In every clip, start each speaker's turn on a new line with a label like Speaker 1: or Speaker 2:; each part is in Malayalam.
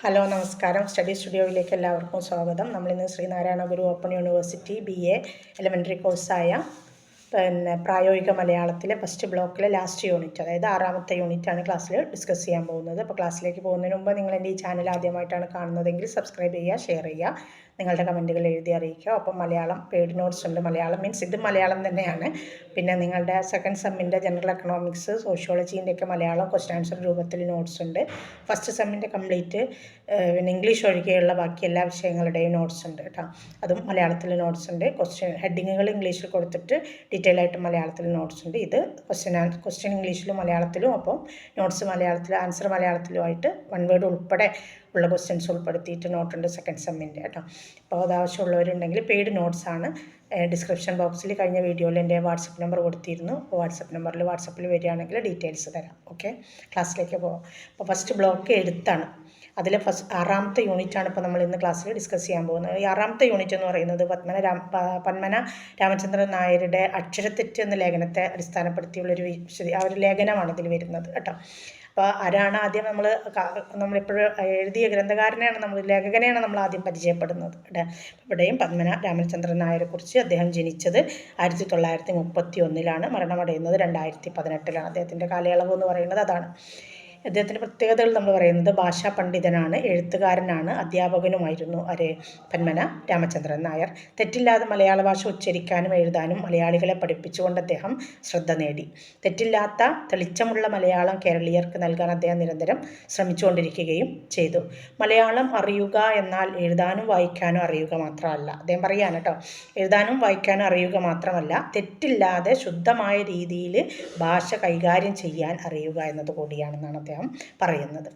Speaker 1: ഹലോ നമസ്കാരം. സ്റ്റഡി സ്റ്റുഡിയോയിലേക്ക് എല്ലാവർക്കും സ്വാഗതം. നമ്മളിന്ന് Sreenarayana Guru open university B A elementary കോഴ്സായ പിന്നെ പ്രായോഗിക മലയാളത്തിലെ ഫസ്റ്റ് ബ്ലോക്കിലെ ലാസ്റ്റ് യൂണിറ്റ് അതായത് ആറാമത്തെ യൂണിറ്റ് ആണ് ക്ലാസ്സിൽ ഡിസ്കസ് ചെയ്യാൻ പോകുന്നത്. അപ്പോൾ ക്ലാസ്സിലേക്ക് പോകുന്നതിന് മുമ്പ് നിങ്ങൾ എന്റെ ഈ ചാനൽ ആദ്യമായിട്ടാണ് കാണുന്നതെങ്കിൽ സബ്സ്ക്രൈബ് ചെയ്യുക ഷെയർ ചെയ്യുക. നിങ്ങളുടെ കമന്റുകൾ എഴുതി അറിയിക്കുക. ഒപ്പം മലയാളം പേഡ് നോട്ട്സ് ഉണ്ട്. മലയാളം മീൻസ് ഇത് മലയാളം തന്നെയാണ്. പിന്നെ നിങ്ങളുടെ സെക്കൻഡ് സെമ്മിന്റെ ജനറൽ എക്കണോമിക്സ് സോഷ്യോളജീന്റെ ഒക്കെ മലയാളം ക്വസ്റ്റ്യൻ ആൻസർ രൂപത്തിൽ നോട്ട്സ് ഉണ്ട്. ഫസ്റ്റ് സെമ്മിന്റെ കംപ്ലീറ്റ് പിന്നെ ഇംഗ്ലീഷ് ഒഴികെയുള്ള ബാക്കി എല്ലാ വിഷയങ്ങളുടെയും നോട്ട്സ് ഉണ്ട് കേട്ടോ. അതും മലയാളത്തിൽ നോട്ട്സ് ഉണ്ട്. ക്വസ്റ്റ്യൻ ഹെഡിങ്ങുകൾ ഇംഗ്ലീഷിൽ കൊടുത്തിട്ട് ഡീറ്റെയിൽ ആയിട്ട് മലയാളത്തിൽ നോട്ട്സ് ഉണ്ട്. ഇത് ക്വസ്റ്റ്യൻ ക്വസ്റ്റ്യൻ ഇംഗ്ലീഷിലും മലയാളത്തിലും അപ്പം നോട്ട്സ് മലയാളത്തിലും ആൻസർ മലയാളത്തിലുമായിട്ട് വൺ വേർഡ് ഉൾപ്പെടെ ഉള്ള ക്വസ്റ്റ്യൻസ് ഉൾപ്പെടുത്തിയിട്ട് നോട്ടുണ്ട് സെക്കൻഡ് സെമ്മിന്റെ കേട്ടോ. അപ്പോൾ അത് ആവശ്യമുള്ളവരുണ്ടെങ്കിൽ പെയ്ഡ് ആണ്. ഡിസ്ക്രിപ്ഷൻ ബോക്സിൽ കഴിഞ്ഞ വീഡിയോയിൽ എന്റെ വാട്സപ്പ് നമ്പർ കൊടുത്തിരുന്നു. അപ്പോൾ വാട്സപ്പ് നമ്പറിൽ വാട്സപ്പിൽ വരികയാണെങ്കിൽ ഡീറ്റെയിൽസ് തരാം. ഓക്കെ ക്ലാസ്സിലേക്ക് പോകാം അപ്പോൾ ഫസ്റ്റ് ബ്ലോക്ക് എഴുത്താണ്. അതിലെ ഫസ്റ്റ് ആറാമത്തെ യൂണിറ്റാണ് ഇപ്പോൾ നമ്മൾ ഇന്ന് ക്ലാസ്സിൽ ഡിസ്കസ് ചെയ്യാൻ പോകുന്നത്. ഈ ആറാമത്തെ യൂണിറ്റ് എന്ന് പറയുന്നത് പത്മന രാം പന്മന രാമചന്ദ്രൻ നായരുടെ അക്ഷരത്തെറ്റ് എന്ന ലേഖനത്തെ അടിസ്ഥാനപ്പെടുത്തിയുള്ളൊരു വിശദീ ആ ഒരു ലേഖനമാണ് ഇതിൽ വരുന്നത് കേട്ടോ. അപ്പോൾ ആരാണ് ആദ്യം നമ്മൾ നമ്മളിപ്പോഴും എഴുതിയ ഗ്രന്ഥകാരനെയാണ് നമ്മൾ ലേഖകനെയാണ് നമ്മൾ ആദ്യം പരിചയപ്പെടുന്നത്. ഇവിടെയും പത്മന രാമചന്ദ്രൻ നായരെക്കുറിച്ച് അദ്ദേഹം ജനിച്ചത് ആയിരത്തി തൊള്ളായിരത്തി മുപ്പത്തി ഒന്നിലാണ് മരണമടയുന്നത് രണ്ടായിരത്തി പതിനെട്ടിലാണ് അദ്ദേഹത്തിന്റെ കാലയളവ് എന്ന് പറയുന്നത് അതാണ്. അദ്ദേഹത്തിന്റെ പ്രത്യേകതകൾ നമ്മൾ പറയുന്നത് ഭാഷാ പണ്ഡിതനാണ് എഴുത്തുകാരനാണ് അധ്യാപകനുമായിരുന്നു അരേ പന്മന രാമചന്ദ്രൻ നായർ. തെറ്റില്ലാതെ മലയാള ഭാഷ ഉച്ചരിക്കാനും എഴുതാനും മലയാളികളെ പഠിപ്പിച്ചുകൊണ്ട് അദ്ദേഹം ശ്രദ്ധ നേടി. തെറ്റില്ലാത്ത തെളിച്ചമുള്ള മലയാളം കേരളീയർക്ക് നൽകാൻ അദ്ദേഹം നിരന്തരം ശ്രമിച്ചുകൊണ്ടിരിക്കുകയും ചെയ്തു. മലയാളം അറിയുക എന്നാൽ എഴുതാനും വായിക്കാനും അറിയുക മാത്രമല്ല. അദ്ദേഹം പറയാണ് കേട്ടോ എഴുതാനും വായിക്കാനും അറിയുക മാത്രമല്ല തെറ്റില്ലാതെ ശുദ്ധമായ രീതിയിൽ ഭാഷ കൈകാര്യം ചെയ്യാൻ അറിയുക എന്നത് കൂടിയാണെന്നാണ് അദ്ദേഹം അദ്ദേഹം പറയുന്നത്.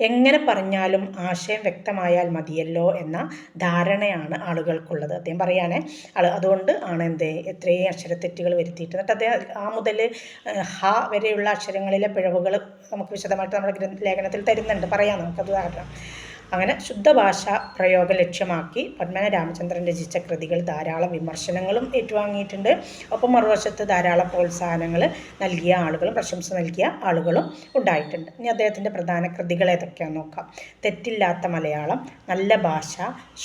Speaker 1: എങ്ങനെ പറഞ്ഞാലും ആശയം വ്യക്തമായാൽ മതിയല്ലോ എന്ന ധാരണയാണ് ആളുകൾക്കുള്ളത്. അദ്ദേഹം പറയാനേ ആൾ അതുകൊണ്ട് ആണ് എന്ത്? എത്രയും അക്ഷരത്തെറ്റുകൾ വരുത്തിയിട്ട്. എന്നിട്ട് അദ്ദേഹം ആ മുതൽ ഹ വരെയുള്ള അക്ഷരങ്ങളിലെ പിഴവുകൾ നമുക്ക് വിശദമായിട്ട് നമ്മുടെ ലേഖനത്തിൽ തരുന്നുണ്ട്. പറയാം നമുക്കത് ധാരണ. അങ്ങനെ ശുദ്ധഭാഷ പ്രയോഗ ലക്ഷ്യമാക്കി പത്മന രാമചന്ദ്രൻ രചിച്ച കൃതികൾ ധാരാളം വിമർശനങ്ങളും ഏറ്റുവാങ്ങിയിട്ടുണ്ട്. ഒപ്പം മറുവശത്ത് ധാരാളം പ്രോത്സാഹനങ്ങൾ നൽകിയ ആളുകളും പ്രശംസ നൽകിയ ആളുകളും ഉണ്ടായിട്ടുണ്ട്. ഇനി അദ്ദേഹത്തിന്റെ പ്രധാന കൃതികൾ ഏതൊക്കെയാണെന്ന് നോക്കാം. തെറ്റില്ലാത്ത മലയാളം നല്ല ഭാഷ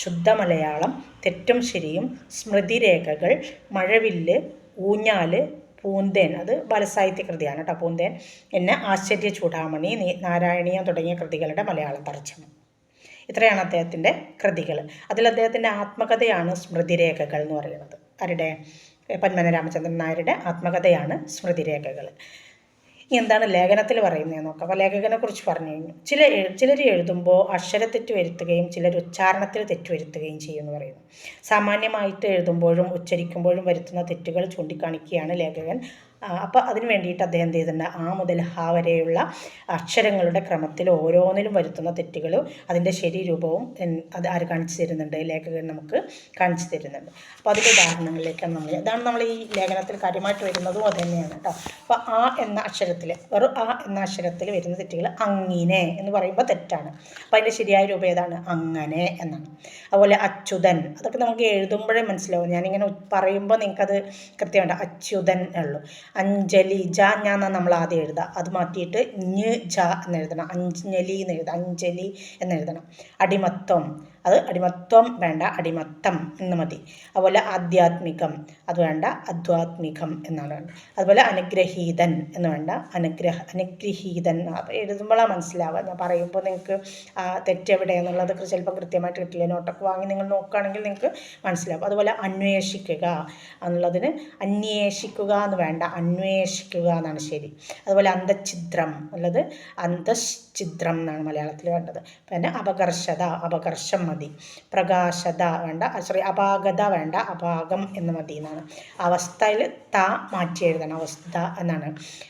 Speaker 1: ശുദ്ധ മലയാളം തെറ്റും ശരിയും സ്മൃതിരേഖകൾ മഴവില്ല് ഊഞ്ഞാൽ പൂന്തേൻ. അത് ബാലസാഹിത്യ കൃതിയാണ് കേട്ടോ പൂന്തേൻ. എന്നെ ആശ്ചര്യ ചൂടാമണി നാരായണീയം തുടങ്ങിയ കൃതികളുടെ മലയാള തർജമ. ഇത്രയാണ് അദ്ദേഹത്തിന്റെ കൃതികൾ. അതിൽ അദ്ദേഹത്തിന്റെ ആത്മകഥയാണ് സ്മൃതിരേഖകൾ എന്ന് പറയുന്നത്. ആരുടെ? പന്മന രാമചന്ദ്രൻ നായരുടെ ആത്മകഥയാണ് സ്മൃതിരേഖകൾ. ഇനി എന്താണ് ലേഖനത്തിൽ പറയുന്നത് നോക്കാം. അപ്പോൾ ലേഖകനെ കുറിച്ച് പറഞ്ഞു കഴിഞ്ഞു. ചില ചിലർ എഴുതുമ്പോൾ അക്ഷരത്തെറ്റ് വരുത്തുകയും ചിലർ ഉച്ചാരണത്തിൽ തെറ്റ് വരുത്തുകയും ചെയ്യുമെന്ന് പറയുന്നു. സാമാന്യമായിട്ട് എഴുതുമ്പോഴും ഉച്ചരിക്കുമ്പോഴും വരുത്തുന്ന തെറ്റുകൾ ചൂണ്ടിക്കാണിക്കുകയാണ് ലേഖകൻ. അപ്പോൾ അതിന് വേണ്ടിയിട്ട് അദ്ദേഹം എന്ത് ചെയ്തിട്ടുണ്ട്? ആ മുതൽ ഹ വരെയുള്ള അക്ഷരങ്ങളുടെ ക്രമത്തിൽ ഓരോന്നിലും വരുത്തുന്ന തെറ്റുകൾ അതിന്റെ ശരി രൂപവും അത് ആര് കാണിച്ചു തരുന്നുണ്ട്? ലേഖകൻ നമുക്ക് കാണിച്ചു തരുന്നുണ്ട്. അപ്പോൾ അതിന്റെ ഉദാഹരണങ്ങളിലേക്കാണ് നമ്മൾ അതാണ് നമ്മൾ ഈ ലേഖനത്തിൽ കാര്യമായിട്ട് വരുന്നതും അത് തന്നെയാണ് കേട്ടോ. അപ്പോൾ ആ എന്ന അക്ഷരത്തിൽ വെറും ആ എന്ന അക്ഷരത്തിൽ വരുന്ന തെറ്റുകൾ അങ്ങിനെ എന്ന് പറയുമ്പോൾ തെറ്റാണ്. അപ്പോൾ അതിന്റെ ശരിയായ രൂപം ഏതാണ്? അങ്ങനെ എന്നാണ്. അതുപോലെ അച്യുതൻ അതൊക്കെ നമുക്ക് എഴുതുമ്പോഴേ മനസ്സിലാവും. ഞാനിങ്ങനെ പറയുമ്പോൾ നിങ്ങൾക്കത് കൃത്യമുണ്ട് അച്യുതൻ ഉള്ളൂ. അഞ്ജലി ജ ഞാൻ നമ്മൾ ആദ്യം എഴുതുക അത് മാറ്റിയിട്ട് ഞ് ജ എന്ന് എഴുതണം. അഞ്ജലി എന്ന് എഴുതാം. അഞ്ജലി എന്ന് എഴുതണം. അടിമത്വം അത് അടിമത്വം വേണ്ട അടിമത്തം എന്ന് മതി. അതുപോലെ ആധ്യാത്മികം അത് വേണ്ട അധ്വാത്മികം എന്നാണ് അതുപോലെ അനുഗ്രഹീതൻ എന്ന് വേണ്ട അനുഗ്രഹ അനുഗ്രഹീതൻ അപ്പോൾ എഴുതുമ്പോഴാണ് മനസ്സിലാവുക. ഞാൻ പറയുമ്പോൾ നിങ്ങൾക്ക് തെറ്റെവിടെയെന്നുള്ളത് ചിലപ്പോൾ കൃത്യമായിട്ട് കിട്ടില്ല. നോട്ടൊക്കെ വാങ്ങി നിങ്ങൾ നോക്കുകയാണെങ്കിൽ നിങ്ങൾക്ക് മനസ്സിലാവും. അതുപോലെ അന്വേഷിക്കുക എന്നുള്ളതിന് അന്വേഷിക്കുക എന്ന് വേണ്ട അന്വേഷിക്കുക എന്നാണ് ശരി. അതുപോലെ അന്തഛിദ്രം എന്നുള്ളത് അന്തശ്ചിദ്രം എന്നാണ് മലയാളത്തിൽ വേണ്ടത്. പിന്നെ അപകർഷത അപകർഷം മതി. പ്രകാശത വേണ്ട സോറി അപാകത വേണ്ട അപാകം എന്ന് മതി എന്നാണ്. അവസ്ഥയിൽ ത മാറ്റി എഴുതണം അവസ്ഥ എന്നാണ്.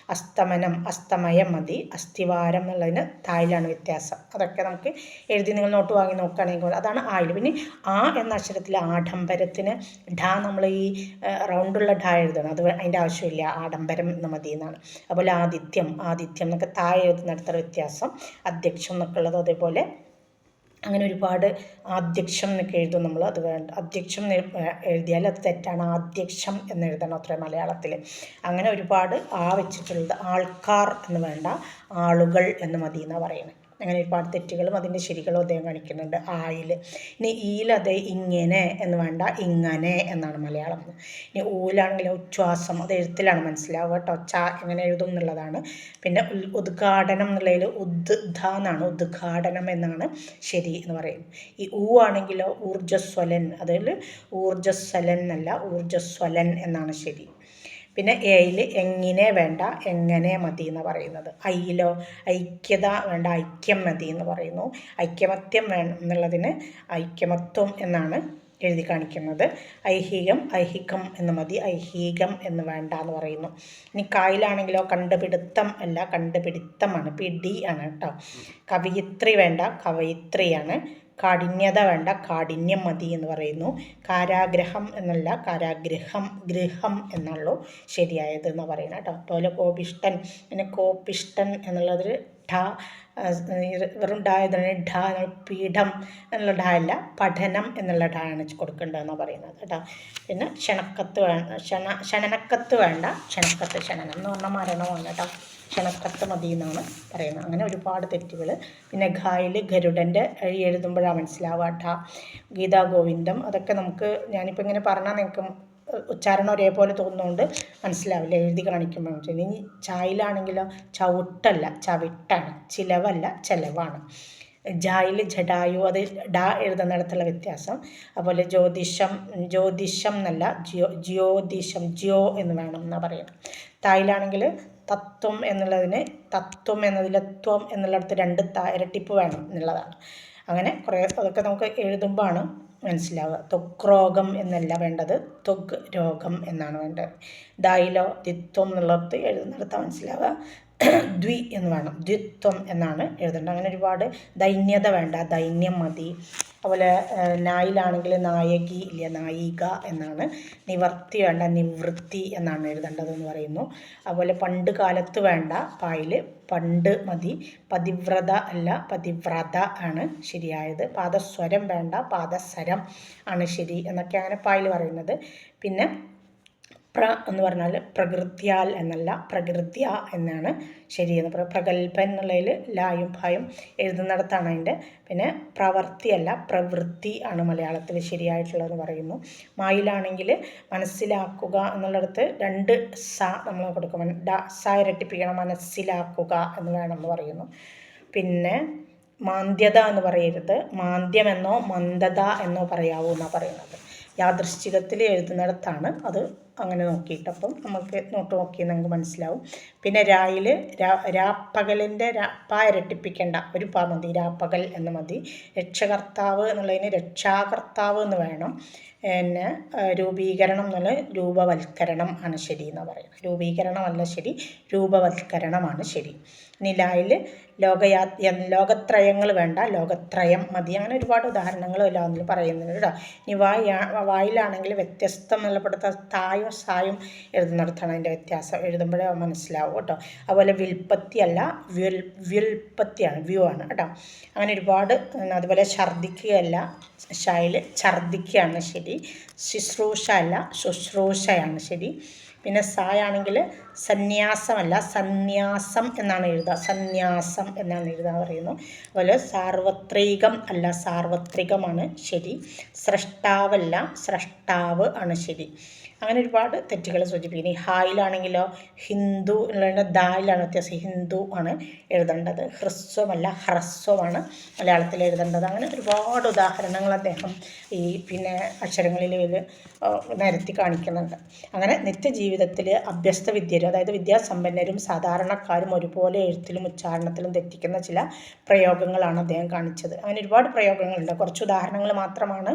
Speaker 1: അസ്തമനം അസ്തമയം മതി. അസ്ഥിവാരം എന്നുള്ളതിന് തായിലാണ് വ്യത്യാസം. അതൊക്കെ നമുക്ക് എഴുതി നിങ്ങൾ നോട്ട് വാങ്ങി നോക്കുകയാണെങ്കിൽ അതാണ് ആയിൽ. പിന്നെ ആ എന്ന അക്ഷരത്തിൽ ആഡംബരത്തിന് ഢ നമ്മൾ ഈ റൗണ്ടുള്ള ഢ എഴുതണം. അത് അതിന്റെ ആവശ്യമില്ല. ആഡംബരം എന്ന് മതി എന്നാണ്. അതുപോലെ ആദിത്യം ആദിത്യം എന്നൊക്കെ താഴെ എഴുതുന്നിടത്തൊരു വ്യത്യാസം. അധ്യക്ഷം എന്നൊക്കെ ഉള്ളത് അതേപോലെ അങ്ങനെ ഒരുപാട് ആദ്യക്ഷം എന്നൊക്കെ എഴുതും നമ്മൾ. അത് വേണ്ട അധ്യക്ഷം എഴുതിയാൽ അത് തെറ്റാണ്. ആദ്യക്ഷം എന്ന് എഴുതണം അത്ര മലയാളത്തിൽ. അങ്ങനെ ഒരുപാട് ആ വെച്ചിട്ടുള്ളത് ആൾക്കാർ എന്ന് വേണ്ട ആളുകൾ എന്ന് മതി എന്നാണ് പറയുന്നത്. അങ്ങനെ ഒരുപാട് തെറ്റുകളും അതിന്റെ ശരികളും അദ്ദേഹം കാണിക്കുന്നുണ്ട്. ആയിൽ. ഇനി ഈൽ അതേ ഇങ്ങനെ എന്ന് വേണ്ട ഇങ്ങനെ എന്നാണ് മലയാളം. ഇനി ഊലാണെങ്കിൽ ഉച്ഛ്വാസം അത് എഴുത്തിലാണ് മനസ്സിലാവുക കേട്ടോ. ച എങ്ങനെ എഴുതും എന്നുള്ളതാണ്. പിന്നെ ഉദ്ഘാടനം എന്നുള്ളതിൽ ഉദ്ധ എന്നാണ്. ഉദ്ഘാടനം എന്നാണ് ശരി എന്ന് പറയും ഈ ഊ ആണെങ്കിലോ ഊർജസ്വലൻ അതിൽ ഊർജസ്വലൻ എന്നല്ല ഊർജസ്വലൻ എന്നാണ് ശരി. പിന്നെ എയിൽ എങ്ങനെ വേണ്ട എങ്ങനെ മതി എന്ന് പറയുന്നത് ഐയിലോ ഐക്യത വേണ്ട ഐക്യം മതി എന്ന് പറയുന്നു. ഐക്യമത്യം വേണം എന്നുള്ളതിന് ഐക്യമത്വം എന്നാണ് എഴുതി കാണിക്കുന്നത്. ഐഹികം ഐഹികം എന്ന് മതി. ഐഹികം എന്ന് വേണ്ട എന്ന് പറയുന്നു. ഇനി കായിലാണെങ്കിലോ കണ്ടുപിടുത്തം അല്ല കണ്ടുപിടുത്തമാണ്. പിടി ആണ് കേട്ടോ. കവയിത്രി വേണ്ട കവയിത്രിയാണ്. കാഠിന്യത വേണ്ട കാഠിന്യം മതി എന്ന് പറയുന്നു. കാരാഗ്രഹം എന്നല്ല കാരാഗ്രഹം ഗൃഹം എന്നുള്ളൂ ശരിയായത് എന്ന് പറയുന്നത് കേട്ടോ. അതുപോലെ കോപിഷ്ടൻ പിന്നെ കോപിഷ്ടൻ എന്നുള്ളതിൽ ഠ വെറും ഡ പീഠം എന്നുള്ള ഢ അല്ല പഠനം എന്നുള്ള ഢ ആണ് പറയുന്നത് കേട്ടോ. പിന്നെ ക്ഷണക്കത്ത് വേണ്ട ക്ഷണ ക്ഷണനക്കത്ത് വേണ്ട ക്ഷണക്കത്ത് ക്ഷണനം എന്ന് പറഞ്ഞാൽ മരണമാണ് കേട്ടോ. ക്ഷണക്കത്ത് മതി എന്നാണ് പറയുന്നത്. അങ്ങനെ ഒരുപാട് തെറ്റുകൾ പിന്നെ ഖായിൽ ഗരുഡന്റെ എഴുതുമ്പോഴാണ് മനസ്സിലാവാട്ട ഗീതാ ഗോവിന്ദം അതൊക്കെ നമുക്ക് ഞാനിപ്പോൾ ഇങ്ങനെ പറഞ്ഞാൽ നിങ്ങൾക്ക് ഉച്ചാരണം ഒരേപോലെ തോന്നുന്നതുകൊണ്ട് മനസ്സിലാവില്ല എഴുതി കാണിക്കുമ്പോൾ ഇനി ചായയിലാണെങ്കിലോ ചവിട്ടല്ല ചവിട്ടാണ്. ചിലവല്ല ചെലവാണ്. ജായിൽ ജഡായു അത് ഡ എഴുതുന്നിടത്തുള്ള വ്യത്യാസം. അതുപോലെ ജ്യോതിഷം ജ്യോതിഷം എന്നല്ല ജ്യോ ജ്യോതിഷം ജ്യോ എന്ന് വേണം എന്നാണ് പറയുന്നത് തായിലാണെങ്കിൽ തത്വം എന്നുള്ളതിന് തത്വം എന്നതിലെ ത്വം എന്നുള്ളിടത്ത് രണ്ട് ഇരട്ടിപ്പ് വേണം എന്നുള്ളതാണ്. അങ്ങനെ കുറേ അതൊക്കെ നമുക്ക് എഴുതുമ്പോഴാണ് മനസ്സിലാവുക. ത്വക് രോഗം എന്നല്ല വേണ്ടത് ത്വക് രോഗം എന്നാണ് വേണ്ടത്. ദായിലോ ദിത്വം എന്നുള്ളത് എഴുതുന്നിടത്താണ് മനസ്സിലാവുക. ദ്വി എന്ന് വേണം. ദ്വിത്വം എന്നാണ് എഴുതേണ്ടത്. അങ്ങനെ ഒരുപാട് ദൈന്യത വേണ്ട. ദൈന്യം മതി. അതുപോലെ നായിലാണെങ്കിൽ നായകി ഇല്ല നായിക എന്നാണ്. നിവർത്തി വേണ്ട നിവൃത്തി എന്നാണ് എഴുതേണ്ടതെന്ന് പറയുന്നു. അതുപോലെ പണ്ട് കാലത്ത് വേണ്ട പായിൽ പണ്ട് മതി. പതിവ്രത അല്ല പതിവ്രത ആണ് ശരിയായത്. പാദസ്വരം വേണ്ട പാദസരം ആണ് ശരി എന്നൊക്കെ അങ്ങനെ പായിൽ പറയുന്നത്. പിന്നെ പ്ര എന്ന് പറഞ്ഞാൽ പ്രകൃത്യാൽ എന്നല്ല പ്രകൃത്യ എന്നാണ് ശരിയെന്ന് പറയുക പ്രഗത്ഭൻ എന്നുള്ളതിൽ ലായും ഭായും എഴുതുന്നിടത്താണ് അതിന്റെ. പിന്നെ പ്രവർത്തിയല്ല പ്രവൃത്തി ആണ് മലയാളത്തിൽ ശരിയായിട്ടുള്ളതെന്ന് പറയുന്നു. മായിലാണെങ്കിൽ മനസ്സിലാക്കുക എന്നുള്ളിടത്ത് രണ്ട് സ നമ്മൾ കൊടുക്കും ഡ സ ഇരട്ടിപ്പിക്കണം മനസ്സിലാക്കുക എന്ന് വേണമെന്ന് പറയുന്നു. പിന്നെ മാന്ദ്യത എന്ന് പറയരുത്. മാന്ദ്യമെന്നോ മന്ദത എന്നോ പറയാവൂ എന്നാണ് പറയുന്നത്. യാദൃശ്ചികത്തിൽ എഴുതുന്നിടത്താണ് അത് അങ്ങനെ നോക്കിയിട്ട് അപ്പം നമുക്ക് നോട്ട് നോക്കി നമുക്ക് മനസ്സിലാവും. പിന്നെ രായിൽ രാ രാപ്പകലിന്റെ രാപ്പ ഇരട്ടിപ്പിക്കേണ്ട ഒരു പ മതി രാപ്പകൽ എന്ന് മതി. രക്ഷകർത്താവ് എന്നുള്ളതിന് രക്ഷാകർത്താവ് എന്ന് വേണം. പിന്നെ രൂപീകരണം എന്നുള്ള രൂപവൽക്കരണം ആണ് ശരി എന്ന് പറയുന്നത് രൂപീകരണമല്ല ശരി രൂപവൽക്കരണമാണ് ശരി. നിലായിൽ ലോകയാ ലോകത്രയങ്ങൾ വേണ്ട ലോകത്രയം മതി. അങ്ങനെ ഒരുപാട് ഉദാഹരണങ്ങൾ എല്ലാം പറയുന്നുണ്ട് കേട്ടോ. ഇനി വായ വായിലാണെങ്കിൽ വ്യത്യസ്തം എന്നുള്ളപ്പെടുത്ത തായും സായും എഴുതുന്നിടത്താണ് അതിന്റെ വ്യത്യാസം. എഴുതുമ്പോഴേ മനസ്സിലാവും കേട്ടോ. അതുപോലെ വിൽപ്പത്തി അല്ല വിൽ വ്യുൽപ്പത്തിയാണ് വ്യൂ ആണ് കേട്ടോ. അങ്ങനെ ഒരുപാട് അതുപോലെ ഛർദ്ദിക്കുകയല്ല ഷായിൽ ഛർദ്ദിക്കുകയാണ് ശരി. ശുശ്രൂഷ അല്ല ശുശ്രൂഷയാണ് ശരി. പിന്നെ സായാണെങ്കിൽ സന്യാസമല്ല സന്യാസം എന്നാണ് എഴുതുക. സന്യാസം എന്നാണ് എഴുതാൻ പറയുന്നു. അതുപോലെ സാർവത്രികം അല്ല സാർവത്രികമാണ് ശരി. സ്രഷ്ടാവല്ല സ്രഷ്ടാവ് ആണ് ശരി. അങ്ങനെ ഒരുപാട് തെറ്റുകൾ സൂചിപ്പിക്കുന്നു ഈ ഹായിലാണെങ്കിലോ ഹിന്ദു എന്നുള്ള ദായിലാണ് വ്യത്യാസം. ഹിന്ദു ആണ് എഴുതേണ്ടത്. ഹ്രസ്വമല്ല ഹ്രസ്വമാണ് മലയാളത്തിൽ എഴുതേണ്ടത്. അങ്ങനെ ഒരുപാട് ഉദാഹരണങ്ങൾ അദ്ദേഹം ഈ പിന്നെ അക്ഷരങ്ങളിൽ നിരത്തി കാണിക്കുന്നുണ്ട്. അങ്ങനെ നിത്യജീവിതത്തിൽ അഭ്യസ്ത വിദ്യരും അതായത് വിദ്യാസമ്പന്നരും സാധാരണക്കാരും ഒരുപോലെ എഴുത്തിലും ഉച്ചാരണത്തിലും തെറ്റിക്കുന്ന ചില പ്രയോഗങ്ങളാണ് അദ്ദേഹം കാണിച്ചത്. അങ്ങനെ ഒരുപാട് പ്രയോഗങ്ങളുണ്ട്. കുറച്ച് ഉദാഹരണങ്ങൾ മാത്രമാണ്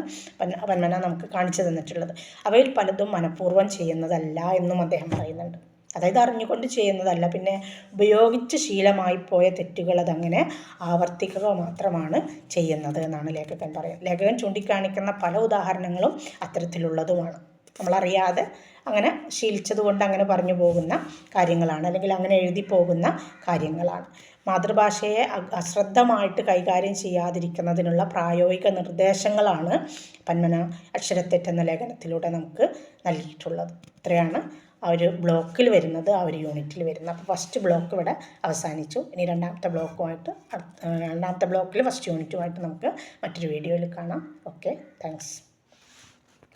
Speaker 1: വന്മന നമുക്ക് കാണിച്ചു തന്നിട്ടുള്ളത്. അവയിൽ പലതും മനഃപൂർവം ചെയ്യുന്നതല്ല എന്നും അദ്ദേഹം പറയുന്നുണ്ട്. അതായത് അറിഞ്ഞുകൊണ്ട് ചെയ്യുന്നതല്ല പിന്നെ ഉപയോഗിച്ച് ശീലമായി പോയ തെറ്റുകൾ അതങ്ങനെ ആവർത്തിക്കുക മാത്രമാണ് ചെയ്യുന്നത് എന്നാണ് ലേഖകൻ പറയുന്നത്. ലേഖകൻ ചൂണ്ടിക്കാണിക്കുന്ന പല ഉദാഹരണങ്ങളും അത്തരത്തിലുള്ളതുമാണ്. നമ്മളറിയാതെ അങ്ങനെ ശീലിച്ചതുകൊണ്ട് അങ്ങനെ പറഞ്ഞു പോകുന്ന കാര്യങ്ങളാണ് അല്ലെങ്കിൽ അങ്ങനെ എഴുതി പോകുന്ന കാര്യങ്ങളാണ്. മാതൃഭാഷയെ അശ്രദ്ധമായിട്ട് കൈകാര്യം ചെയ്യാതിരിക്കുന്നതിനുള്ള പ്രായോഗിക നിർദ്ദേശങ്ങളാണ് പന്മന അക്ഷരത്തെറ്റ് എന്ന ലേഖനത്തിലൂടെ നമുക്ക് നൽകിയിട്ടുള്ളത്. ഇത്രയാണ് ആ ഒരു ബ്ലോക്കിൽ വരുന്നത് ആ ഒരു യൂണിറ്റിൽ വരുന്നത്. അപ്പോൾ ഫസ്റ്റ് ബ്ലോക്ക് ഇവിടെ അവസാനിച്ചു. ഇനി രണ്ടാമത്തെ ബ്ലോക്കുമായിട്ട് രണ്ടാമത്തെ ബ്ലോക്കിൽ ഫസ്റ്റ് യൂണിറ്റുമായിട്ട് നമുക്ക് മറ്റൊരു വീഡിയോയിൽ കാണാം. Okay thanks